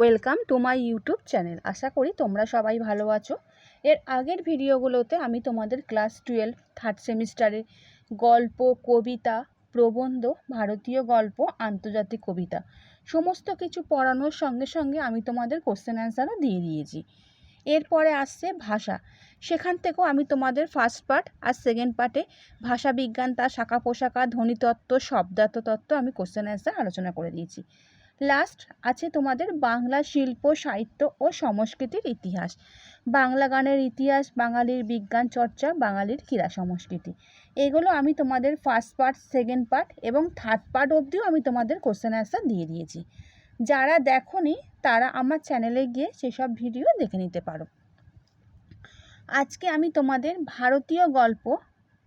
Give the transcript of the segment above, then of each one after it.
Welcome to my YouTube channel আশা করি তোমরা সবাই ভালো আছো। এর আগের ভিডিওগুলোতে আমি তোমাদের ক্লাস টুয়েলভ থার্ড সেমিস্টারে গল্প, কবিতা, প্রবন্ধ, ভারতীয় গল্প, আন্তর্জাতিক কবিতা সমস্ত কিছু পড়ানোর সঙ্গে সঙ্গে আমি তোমাদের কোশ্চেন অ্যান্সারও দিয়ে দিয়েছি। এরপরে আসছে ভাষা। সেখান থেকেও আমি তোমাদের ফার্স্ট পার্ট আর সেকেন্ড পার্টে ভাষা বিজ্ঞান, তার শাখা পোশাকা ধ্বনিতত্ত্ব শব্দার্থ তত্ত্ব আমি কোশ্চেন অ্যান্সার আলোচনা করে দিয়েছি। লাস্ট আছে তোমাদের বাংলা শিল্প, সাহিত্য ও সংস্কৃতির ইতিহাস। বাংলা গানের ইতিহাস, বাঙালির বিজ্ঞান চর্চা, বাঙালির ক্রীড়া সংস্কৃতি। এগুলো আমি তোমাদের ফার্স্ট পার্ট সেকেন্ড পার্ট এবং থার্ড পার্ট অবধিও আমি তোমাদের কোশ্চেন অ্যান্সার দিয়ে দিয়েছি। যারা দেখোনি, তারা আমার চ্যানেলে গিয়ে সেসব ভিডিও দেখে নিতে পারো। আজকে আমি তোমাদের ভারতীয় গল্প,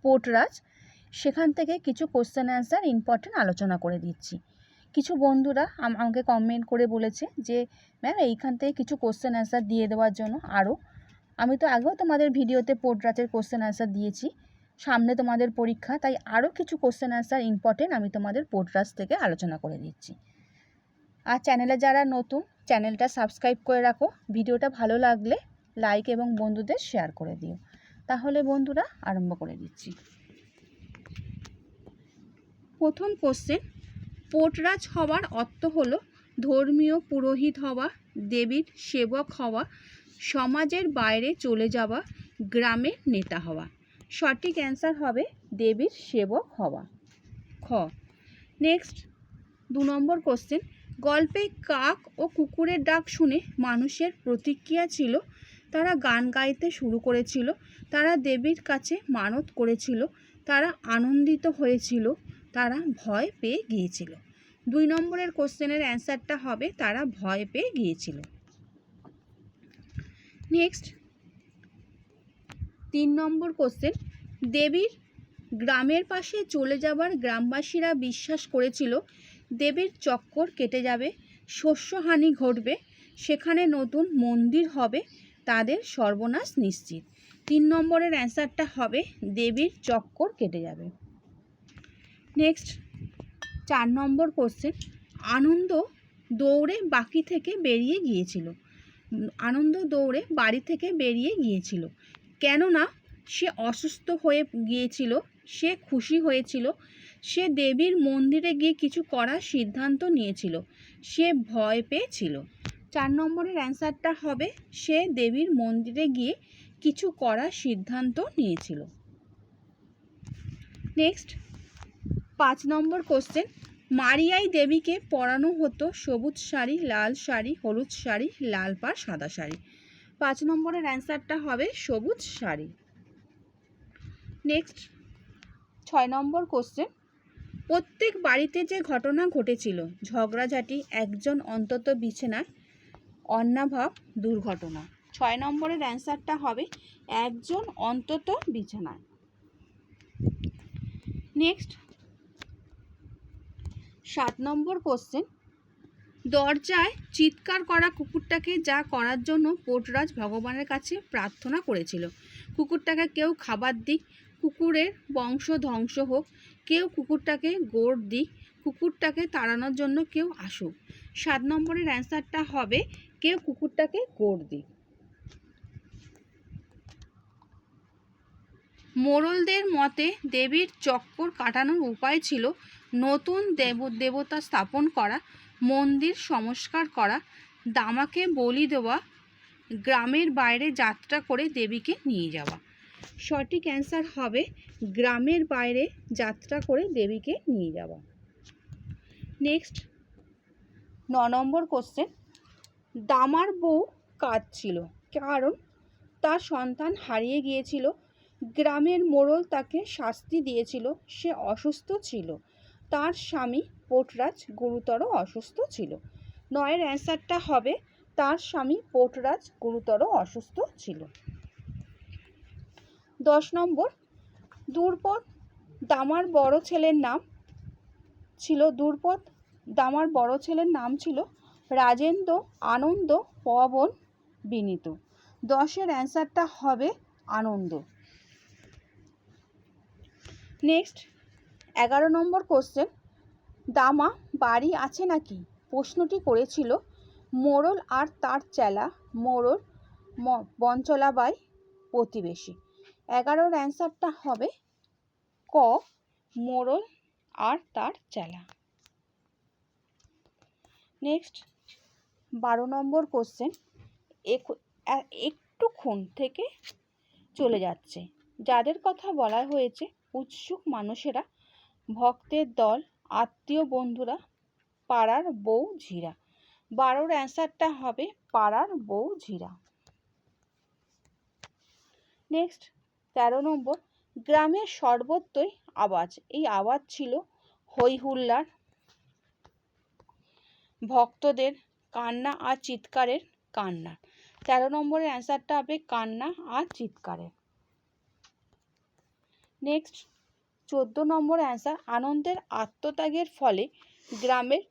পোটরাজ, সেখান থেকে কিছু কোশ্চেন অ্যান্সার ইম্পর্টেন্ট আলোচনা করে দিচ্ছি। কিছু বন্ধুরা আমাকে কমেন্ট করে বলেছে যে, ম্যাম, এইখান থেকে কিছু কোশ্চেন অ্যান্সার দিয়ে দেওয়ার জন্য আরও আমি তো আগেও তোমাদের ভিডিওতে পোর্টরাজের কোশ্চেন অ্যান্সার দিয়েছি। সামনে তোমাদের পরীক্ষা, তাই আরও কিছু কোশ্চেন অ্যান্সার ইম্পর্টেন্ট আমি তোমাদের পোর্টরাজ থেকে আলোচনা করে দিচ্ছি। আর চ্যানেলে যারা নতুন চ্যানেলটা সাবস্ক্রাইব করে রাখো। ভিডিওটা ভালো লাগলে লাইক এবং বন্ধুদের শেয়ার করে দিও। তাহলে বন্ধুরা, আরম্ভ করে দিচ্ছি। প্রথম কোশ্চেন পোটরাজ হওয়ার অর্থ হলো ধর্মীয় পুরোহিত হওয়া, দেবীর সেবক হওয়া, সমাজের বাইরে চলে যাওয়া, গ্রামের নেতা হওয়া। সঠিক অ্যান্সার হবে দেবীর সেবক হওয়া। খ। নেক্সট দু নম্বর কোশ্চেন গল্পে কাক ও কুকুরের ডাক শুনে মানুষের প্রতিক্রিয়া ছিল, তারা গান গাইতে শুরু করেছিল, তারা দেবীর কাছে মানত করেছিল, তারা আনন্দিত হয়েছিল, তারা ভয় পেয়ে গিয়েছিল। দুই নম্বরের কোশ্চেনের অ্যান্সারটা হবে, তারা ভয় পেয়ে গিয়েছিল। নেক্সট। তিন নম্বর কোশ্চেন, দেবীর গ্রামের পাশে চলে যাবার গ্রামবাসীরা বিশ্বাস করেছিল দেবীর চক্কর কেটে যাবে, শস্যহানি ঘটবে, সেখানে নতুন মন্দির হবে, তাদের সর্বনাশ নিশ্চিত। তিন নম্বরের অ্যান্সারটা হবে, দেবীর চক্কর কেটে যাবে। নেক্সট। চার নম্বর কোশ্চেন আনন্দ দৌড়ে বাকি থেকে বেরিয়ে গিয়েছিল। আনন্দ দৌড়ে বাড়ি থেকে বেরিয়ে গিয়েছিল। কেননা সে অসুস্থ হয়ে গিয়েছিল, সে খুশি হয়েছিল, সে দেবীর মন্দিরে গিয়ে কিছু করার সিদ্ধান্ত নিয়েছিল, সে ভয় পেয়েছিল। চার নম্বরের অ্যান্সারটা হবে, সে দেবীর মন্দিরে গিয়ে কিছু করার সিদ্ধান্ত নিয়েছিল। নেক্সট পাঁচ নম্বর কোশ্চেন মারিয়াই দেবীকে পরানো হতো সবুজ শাড়ি, লাল শাড়ি, হলুদ শাড়ি, লাল পাড় সাদা শাড়ি। পাঁচ নম্বরের অ্যান্সারটা হবে সবুজ শাড়ি। নেক্সট ছয় নম্বর কোশ্চেন প্রত্যেক বাড়িতে যে ঘটনা ঘটেছিল, ঝগড়াঝাটি, একজন অন্তত বিছানায়, অন্নাভাব, দুর্ঘটনা। ছয় নম্বরের অ্যান্সারটা হবে একজন অন্তত বিছানায়। নেক্সট সাত নম্বর কোশ্চেন দরজায় চিৎকার করা কুকুরটাকে যা করার জন্য পোটরাজ ভগবানের কাছে প্রার্থনা করেছিল। কুকুরটাকে কেউ খাবার দিক, কুকুরের বংশ ধ্বংস হোক, কেউ কুকুরটাকে গোড় দিক, কুকুরটাকে তাড়ানোর জন্য কেউ আসুক। সাত নম্বরের অ্যান্সারটা হবে, কেউ কুকুরটাকে গোড় দিক। মোড়লদের মতে দেবীর চক্কর কাটানোর উপায় ছিল নতুন দেব, দেবতা স্থাপন করা, মন্দির সংস্কার করা, দামাকে বলি দেওয়া, গ্রামের বাইরে যাত্রা করে দেবীকে নিয়ে যাওয়া। সঠিক অ্যান্সার হবে, গ্রামের বাইরে যাত্রা করে দেবীকে নিয়ে যাওয়া। নেক্সট, ন নম্বর কোশ্চেন দামার বউ কাঁদছিল, কারণ তার সন্তান হারিয়ে গিয়েছিল, গ্রামের মোড়ল তাকে শাস্তি দিয়েছিল, সে অসুস্থ ছিল। তার স্বামী পোটরাজ গুরুতর অসুস্থ ছিল। নয়ের অ্যান্সারটা হবে, তার স্বামী পোটরাজ গুরুতর অসুস্থ ছিল। দশ নম্বর, দুর্পদ দামার বড় ছেলের নাম ছিল, দুর্পদ দামার বড় ছেলের নাম ছিল রাজেন্দ্র আনন্দ পবন বিনীত। দশের অ্যান্সারটা হবে আনন্দ। নেক্সট এগারো নম্বর কোশ্চেন দামা বাড়ি আছে নাকি? প্রশ্নটি করেছিল মোড়ল আর তার চেলা মোড়ল ম- বঞ্চলাবাই প্রতিবেশী। এগারোর অ্যান্সারটা হবে ক মোড়ল আর তার চেলা। নেক্সট বারো নম্বর কোশ্চেন একটুক্ষণ থেকে চলে যাচ্ছে। যাদের কথা বলা হয়েছে, উৎসুক মানুষেরা ভক্তের দল, আত্মীয় বন্ধুরা, পাড়ার বউ ঝিরা। বারোর অ্যান্সারটা হবে পাড়ার বউ ঝিরা। নেক্সট, তেরো নম্বর, গ্রামের সর্বত্রই আওয়াজ। এই আওয়াজ ছিল হই হুল্লার ভক্তদের কান্না আর চিৎকারের কান্না। তেরো নম্বরের অ্যান্সারটা হবে কান্না আর চিৎকারের। নেক্সট চোদ্দ নম্বর অ্যান্সার আনন্দের আত্মত্যাগের ফলে গ্রামের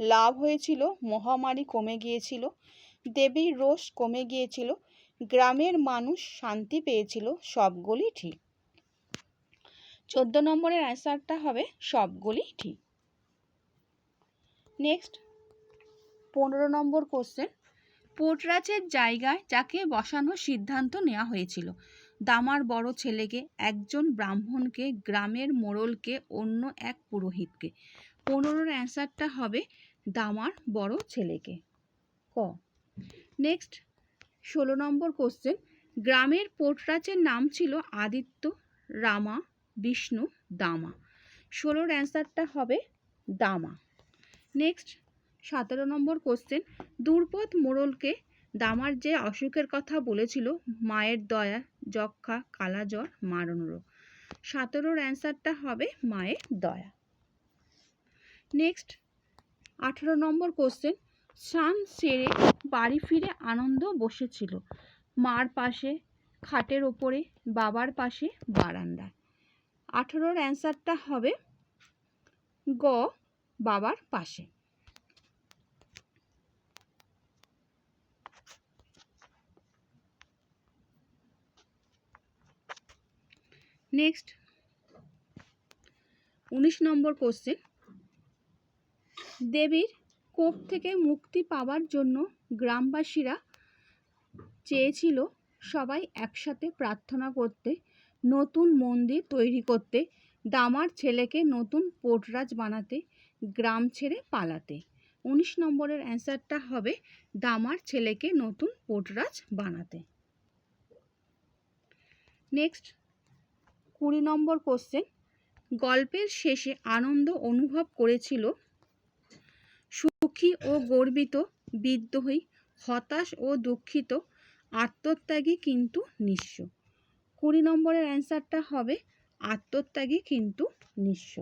লাভ হয়েছিল, মহামারী কমে গিয়েছিল দেবীর রোষ কমে গিয়েছিল, গ্রামের মানুষ শান্তি পেয়েছিল, সবগুলি ঠিক। চোদ্দ নম্বরের অ্যান্সারটা হবে, সবগুলি ঠিক। নেক্সট পনেরো নম্বর কোশ্চেন পোটরাজের জায়গায় যাকে বসানোর সিদ্ধান্ত নেওয়া হয়েছিল। দামার বড় ছেলেকে, একজন ব্রাহ্মণকে, গ্রামের মোড়লকে, অন্য এক পুরোহিতকে। পনেরোর অ্যান্সারটা হবে দামার বড় ছেলেকে। ক। নেক্সট, ষোলো নম্বর কোশ্চেন। গ্রামের পোটরাজের নাম ছিল আদিত্য, রামা, বিষ্ণু, দামা। ষোলোর অ্যান্সারটা হবে দামা। নেক্সট, সতেরো নম্বর কোশ্চেন। দুর্পদ মোড়লকে দামার যে অসুখের কথা বলেছিল, মায়ের দয়া যক্ষা কালাজ্বর মারণ রোগ। সতেরোর অ্যান্সারটা হবে মায়ের দয়া। নেক্সট, আঠেরো নম্বর কোশ্চেন। স্নান সেরে বাড়ি ফিরে আনন্দ বসেছিল। মার পাশে, খাটের ওপরে, বাবার পাশে বারান্দায়। আঠেরোর অ্যান্সারটা হবে গ, বাবার পাশে। নেক্সট উনিশ নম্বর কোশ্চেন দেবীর কোপ থেকে মুক্তি পাওয়ার জন্য গ্রামবাসীরা চেয়েছিল সবাই একসাথে প্রার্থনা করতে, নতুন মন্দির তৈরি করতে, দামার ছেলেকে নতুন পোটরাজ বানাতে, গ্রাম ছেড়ে পালাতে। উনিশ নম্বরের অ্যান্সারটা হবে, দামার ছেলেকে নতুন পোটরাজ বানাতে। নেক্সট কুড়ি নম্বর কোশ্চেন গল্পের শেষে আনন্দ অনুভব করেছিল সুখী ও গর্বিত, বিদ্রোহী, হতাশ ও দুঃখিত, আত্মত্যাগী কিন্তু নিঃস্ব। কুড়ি নম্বরের অ্যান্সারটা হবে, আত্মত্যাগী কিন্তু নিঃস্ব।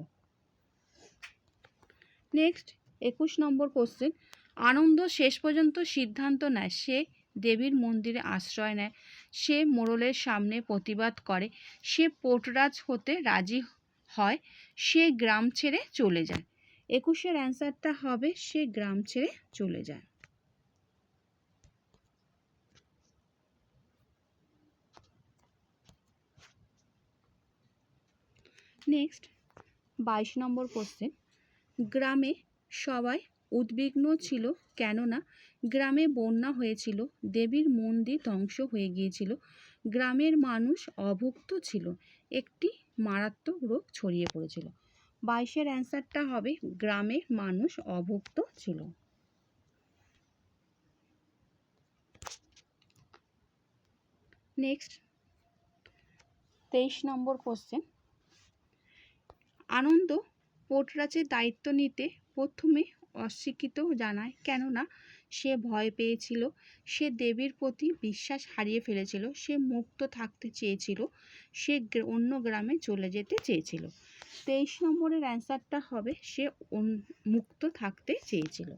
নেক্সট একুশ নম্বর কোশ্চেন আনন্দ শেষ পর্যন্ত সিদ্ধান্ত নেয়। সে দেবীর মন্দিরে আশ্রয় নেয়। সে মোড়লের সামনে প্রতিবাদ করে। সে পোটরাজ হতে রাজি হয়, সে গ্রাম ছেড়ে চলে যায়। একুশের অ্যান্সারটা হবে, সে গ্রাম ছেড়ে চলে যায়। নেক্সট, বাইশ নম্বর কোশ্চেন গ্রামে সবাই উদ্বিগ্ন ছিল কেননা গ্রামে বন্যা হয়েছিল, দেবীর মন্দির ধ্বংস হয়ে গিয়েছিল, গ্রামের মানুষ অভুক্ত ছিল, একটি মারাত্মক রোগ ছড়িয়ে পড়েছিল। বাইশের অ্যান্সারটা হবে গ্রামের মানুষ অভুক্ত ছিল। নেক্সট, তেইশ নম্বর কোশ্চেন। আনন্দ পোটরাজের দায়িত্ব নিতে প্রথমে অস্বীকৃত জানায়। কেননা, সে ভয় পেয়েছিল, সে দেবীর প্রতি বিশ্বাস হারিয়ে ফেলেছিল, সে মুক্ত থাকতে চেয়েছিল, সে অন্য গ্রামে চলে যেতে চেয়েছিল। তেইশ নম্বরের অ্যান্সারটা হবে, সে মুক্ত থাকতে চেয়েছিল।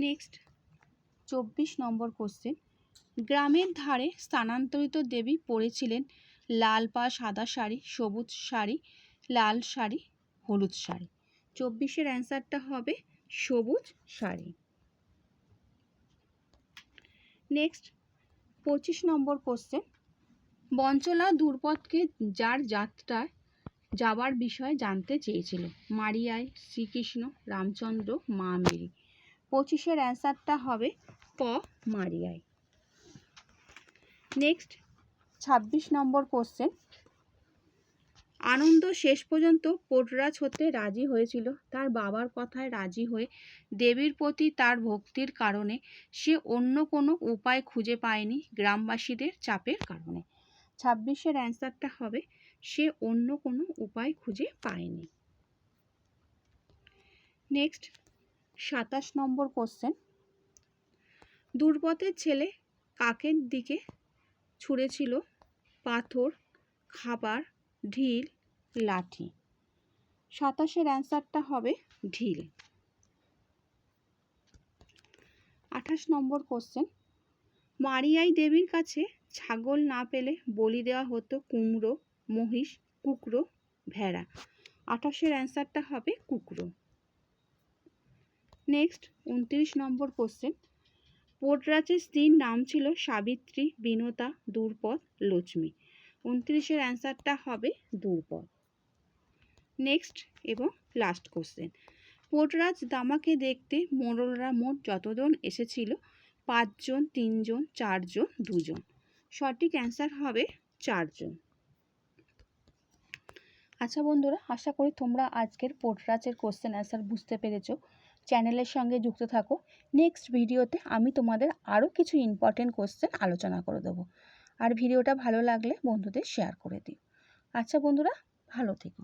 নেক্সট, চব্বিশ নম্বর কোশ্চেন। গ্রামের ধারে স্থানান্তরিত দেবী পড়েছিলেন লাল পা সাদা শাড়ি, সবুজ শাড়ি, লাল শাড়ি, হলুদ শাড়ি। চব্বিশের অ্যান্সারটা হবে সবুজ শাড়ি। নেক্সট, পঁচিশ নম্বর কোশ্চেন বঞ্চলা দুর্পদকে যার যাত্রায় যাবার বিষয়ে জানতে চেয়েছিল। মারিয়ায় শ্রীকৃষ্ণ, রামচন্দ্র, মা মেরি। পঁচিশের অ্যান্সারটা হবে ক মারিয়ায়। নেক্সট, ছাব্বিশ নম্বর কোশ্চেন আনন্দ শেষ পর্যন্ত পোটরাজ হতে রাজি হয়েছিল। তার বাবার কথায় রাজি হয়ে দেবীর প্রতি তার ভক্তির কারণে সে অন্য কোনো উপায় খুঁজে পায়নি গ্রামবাসীদের চাপের কারণে। ছাব্বিশের অ্যান্সারটা হবে, সে অন্য কোনো উপায় খুঁজে পায়নি। নেক্সট, সাতাশ নম্বর কোশ্চেন। দুর্পথের ছেলে কাকের দিকে ছুঁড়েছিল? পাথর, খাবার, ঢিল লাঠি। সাতাশের অ্যান্সারটা হবে ঢিল। আঠাশ নম্বর কোশ্চেন। মারিয়াই দেবীর কাছে ছাগল না পেলে বলি দেওয়া হতো কুমড়ো, মহিষ কুকরো ভেড়া। আঠাশের অ্যান্সারটা হবে কুকরো নেক্সট, উনত্রিশ নম্বর কোশ্চেন। পোটরাজের স্ত্রীর নাম ছিল সাবিত্রী, বিনতা, দুর্পদ, লক্ষ্মী। উনত্রিশের অ্যান্সারটা হবে দুর্পদ। নেক্সট এবং লাস্ট কোশ্চেন। পোটরাজ দামাকে দেখতে মোড়লরা মোট যতজন এসেছিল? পাঁচজন, তিনজন, চারজন, দুজন। সঠিক অ্যান্সার হবে চারজন। আচ্ছা বন্ধুরা, আশা করি তোমরা আজকের পোটরাজের কোশ্চেন অ্যান্সার বুঝতে পেরেছ। চ্যানেলের সঙ্গে যুক্ত থাকো। নেক্সট ভিডিওতে আমি তোমাদের আরও কিছু ইম্পর্টেন্ট কোশ্চেন আলোচনা করে দেবো। আর ভিডিওটা ভালো লাগলে বন্ধুদের শেয়ার করে দিও। আচ্ছা বন্ধুরা, ভালো থেকো।